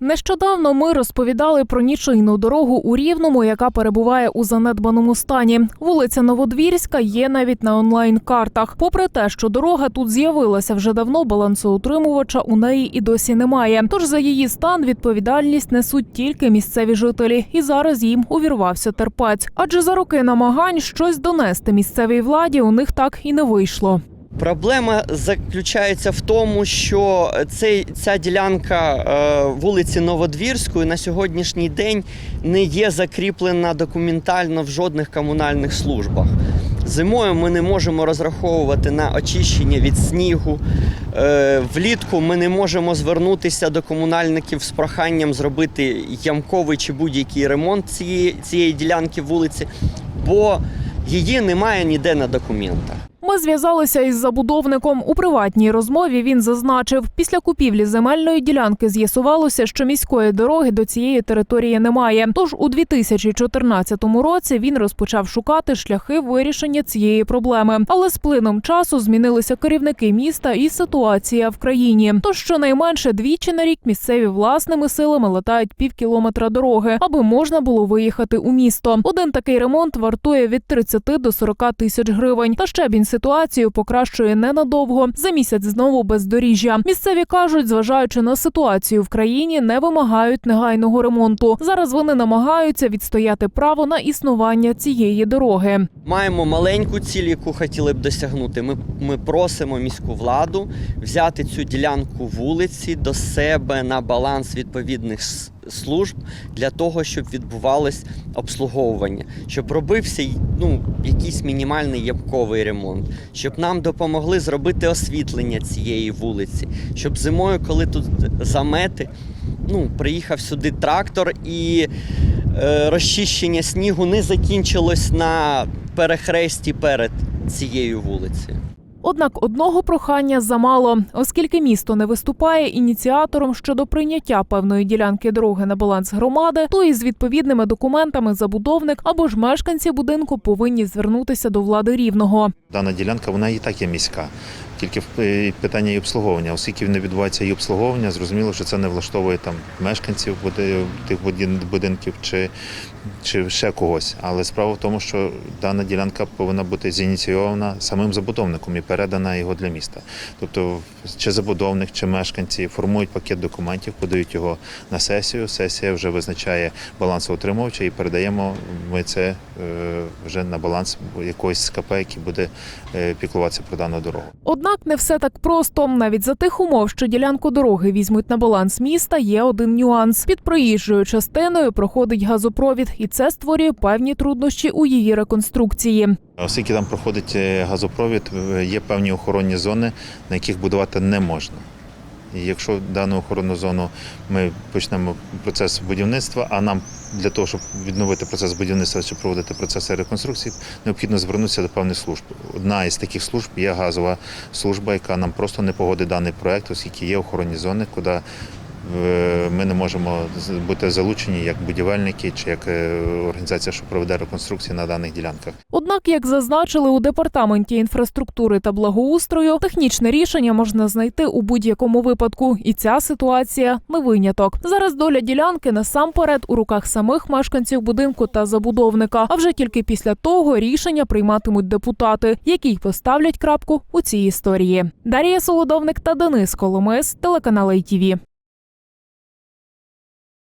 Нещодавно ми розповідали про нічийну дорогу у Рівному, яка перебуває у занедбаному стані. Вулиця Новодвірська є навіть на онлайн-картах. Попри те, що дорога тут з'явилася вже давно, балансоутримувача у неї і досі немає. Тож за її стан відповідальність несуть тільки місцеві жителі, і зараз їм увірвався терпець. Адже за роки намагань щось донести місцевій владі у них так і не вийшло. Проблема заключається в тому, що цей, ця ділянка е, вулиці Новодвірської на сьогоднішній день не є закріплена документально в жодних комунальних службах. Зимою ми не можемо розраховувати на очищення від снігу. Е, влітку ми не можемо звернутися до комунальників з проханням зробити ямковий чи будь-який ремонт цієї, цієї ділянки вулиці, бо її немає ніде на документах. Зв'язалися із забудовником. У приватній розмові він зазначив, після купівлі земельної ділянки з'ясувалося, що міської дороги до цієї території немає. Тож у 2014 році він розпочав шукати шляхи вирішення цієї проблеми. Але з плином часу змінилися керівники міста і ситуація в країні. Тож щонайменше двічі на рік місцеві власними силами латають пів кілометра дороги, аби можна було виїхати у місто. Один такий ремонт вартує від 30 до 40 тисяч гривень. Та ще він ситуацію покращує ненадовго. За місяць знову бездоріжжя. Місцеві кажуть, зважаючи на ситуацію в країні, не вимагають негайного ремонту. Зараз вони намагаються відстояти право на існування цієї дороги. Маємо маленьку ціль, яку хотіли б досягнути. Ми, ми просимо міську владу взяти цю ділянку вулиці до себе на баланс відповідних служб для того, щоб відбувалось обслуговування, щоб робився ну, якийсь мінімальний ямковий ремонт, щоб нам допомогли зробити освітлення цієї вулиці, щоб зимою, коли тут замети, ну, приїхав сюди трактор і е, розчищення снігу не закінчилось на перехресті перед цією вулицею. Однак одного прохання замало, оскільки місто не виступає ініціатором щодо прийняття певної ділянки дороги на баланс громади, то із відповідними документами забудовник або ж мешканці будинку повинні звернутися до влади рівного. Дана ділянка вона і так є міська. Тільки е, питання її обслуговування. Оскільки не відбувається її обслуговування, зрозуміло, що це не влаштовує там мешканців тих будинків чи, чи ще когось. Але справа в тому, що дана ділянка повинна бути зініційована самим забудовником і передана його для міста. Тобто, чи забудовник, чи мешканці формують пакет документів, подають його на сесію. Сесія вже визначає балансоутримувача і передаємо ми це е, вже на баланс якоїсь СКП, який буде е, піклуватися про дану дорогу. Однак не все так просто. Навіть за тих умов, що ділянку дороги візьмуть на баланс міста, є один нюанс. Під проїжджою частиною проходить газопровід, і це створює певні труднощі у її реконструкції. Оскільки там проходить е, газопровід, е, є певні охоронні зони, на яких будувати не можна. І якщо дану охоронну зону ми почнемо процес будівництва, а нам для того, щоб відновити процес будівництва чи проводити процеси реконструкції, необхідно звернутися до певних служб. Одна із таких служб є газова служба, яка нам просто не погодить даний проект, оскільки є охоронні зони, куди е, ми не можемо бути залучені як будівельники чи як е, організація, що проведе реконструкції на даних ділянках. Однак, як зазначили у департаменті інфраструктури та благоустрою, технічне рішення можна знайти у будь-якому випадку, і ця ситуація не виняток. Зараз доля ділянки насамперед у руках самих мешканців будинку та забудовника. А вже тільки після того рішення прийматимуть депутати, які й поставлять крапку у цій історії. Дар'я Солодовник та Денис Коломис, телеканал ITV.